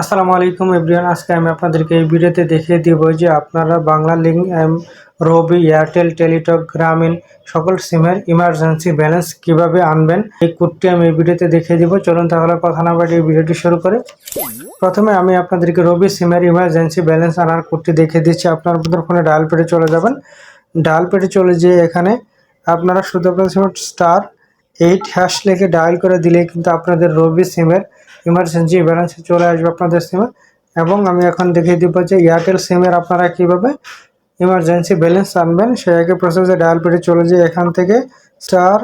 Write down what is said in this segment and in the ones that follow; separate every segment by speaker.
Speaker 1: আসসালামু আলাইকুম এভরিওয়ান, আজকে আমি আপনাদেরকে এই ভিডিওতে দেখিয়ে দিব যে আপনারা বাংলা লিঙ্ক এম রবি এয়ারটেল টেলিটক গ্রামীণ সকল সিমের ইমার্জেন্সি ব্যালেন্স কীভাবে আনবেন, এই কোডটি আমি এই ভিডিওতে দেখিয়ে দিব। চলুন তাহলে কথা না বাড়ি এই ভিডিওটি শুরু করে। প্রথমে আমি আপনাদেরকে রবি সিমের ইমার্জেন্সি ব্যালেন্স আনার কোডটি দেখিয়ে দিচ্ছি। আপনার ফোনে ডায়াল পেটে চলে যাবেন। ডায়াল পেটে চলে যেয়ে এখানে আপনারা শুধু আপনাদের স্টার এইট হ্যাশ লিখে ডায়াল করে দিলেই কিন্তু আপনাদের রবি সিমের ইমার্জেন্সি ব্যালেন্স চলে আসবে আপনাদের সিমে এবং আমি এখন দেখিয়ে দিব যে এয়ারটেল সিমের আপনারা কীভাবে ইমার্জেন্সি ব্যালেন্স আনবেন সে আগে প্রসেসে ডায়াল পেটে চলে যেয়ে এখান থেকে star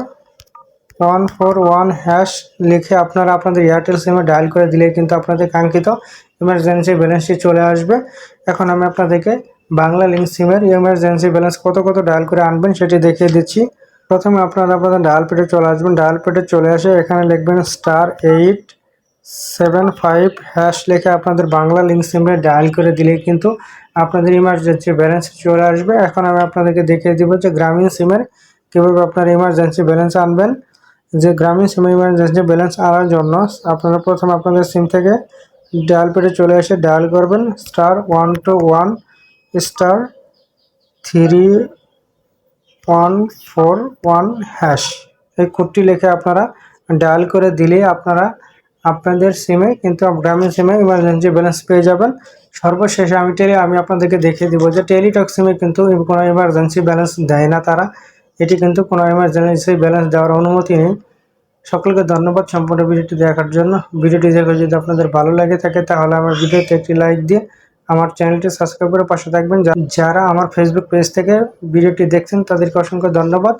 Speaker 1: one four one hash লিখে আপনারা আপনাদের এয়ারটেল সিমে ডায়াল করে দিলেই কিন্তু আপনাদের কাঙ্ক্ষিত ইমার্জেন্সি ব্যালেন্সটি চলে আসবে। এখন আমি আপনাদেরকে বাংলা লিঙ্ক সিমের ইমার্জেন্সি ব্যালেন্স কত কত ডায়াল করে আনবেন সেটি দেখিয়ে দিচ্ছি। প্রথমে আপনারা আপনাদের ডায়াল পেটে চলে আসবেন। ডায়াল পেটে চলে আসে এখানে লিখবেন star eight seven five hash লিখে আপনাদের বাংলা লিঙ্ক সিমে ডায়াল করে দিলেই কিন্তু আপনাদের ইমার্জেন্সি ব্যালেন্স চলে আসবে। এখন আমি আপনাদেরকে দেখিয়ে দিব যে গ্রামীণ সিমের কীভাবে আপনার ইমার্জেন্সি ব্যালেন্স আনবেন। যে গ্রামীণ সিমে ইমার্জেন্সি ব্যালেন্স আনার জন্য আপনারা প্রথমে আপনাদের সিম থেকে ডায়াল পেটে চলে এসে ডায়াল করবেন। Star one two one star three one four one hash এই কোডটি লিখে আপনারা ডায়াল করে দিলেই আপনারা আপনাদের সিমে কিন্তু গ্রামীণ সিমে ইমার্জেন্সি ব্যালেন্স পেয়ে যাবেন। সর্বশেষে আমি টেলি আমি আপনাদেরকে দেখিয়ে দিব যে টেলিটক সিমে কিন্তু কোনো ইমার্জেন্সি ব্যালেন্স দেয় না তারা। এটি কিন্তু কোনো ইমার্জেন্সি ব্যালেন্স দেওয়ার অনুমতি নেই। সকলকে ধন্যবাদ সম্পূর্ণ ভিডিওটি দেখার জন্য। ভিডিওটি দেখে যদি আপনাদের ভালো লাগে থাকে, তাহলে আমার ভিডিওতে একটি লাইক দিয়ে আমার চ্যানেলটি সাবস্ক্রাইব করে পাশে থাকবেন। যারা আমার ফেসবুক পেজ থেকে ভিডিওটি দেখছেন, তাদেরকে অসংখ্য ধন্যবাদ।